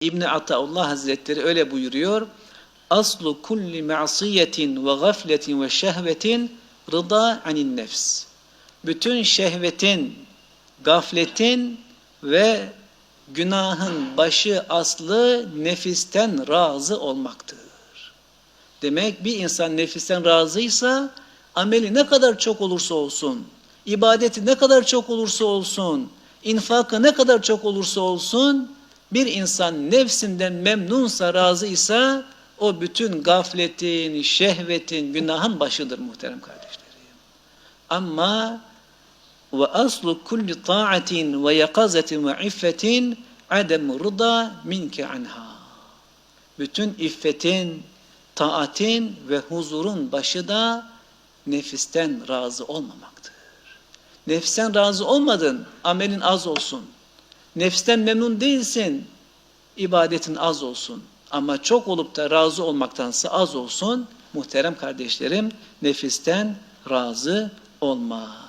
İbn Ataullah Hazretleri öyle buyuruyor. Aslu kulli ma'siyetin ve gafletin ve şehvetin rıda anin nefs. Bütün şehvetin, gafletin ve günahın başı aslı nefisten razı olmaktır. Demek bir insan nefisten razıysa ameli ne kadar çok olursa olsun, ibadeti ne kadar çok olursa olsun, infakı ne kadar çok olursa olsun bir insan nefsinden memnunsa, razıysa o bütün gafletin, şehvetin, günahın başıdır muhterem kardeşlerim. Ama ve aslu kulli taatin ve yakazetin ve iffetin adem rıda minke anha. Bütün iffetin, taatin ve huzurun başı da nefisten razı olmamaktır. Nefsten razı olmadın, amelin az olsun. Nefsten memnun değilsin, ibadetin az olsun. Ama çok olup da razı olmaktansa az olsun, muhterem kardeşlerim, nefisten razı olma.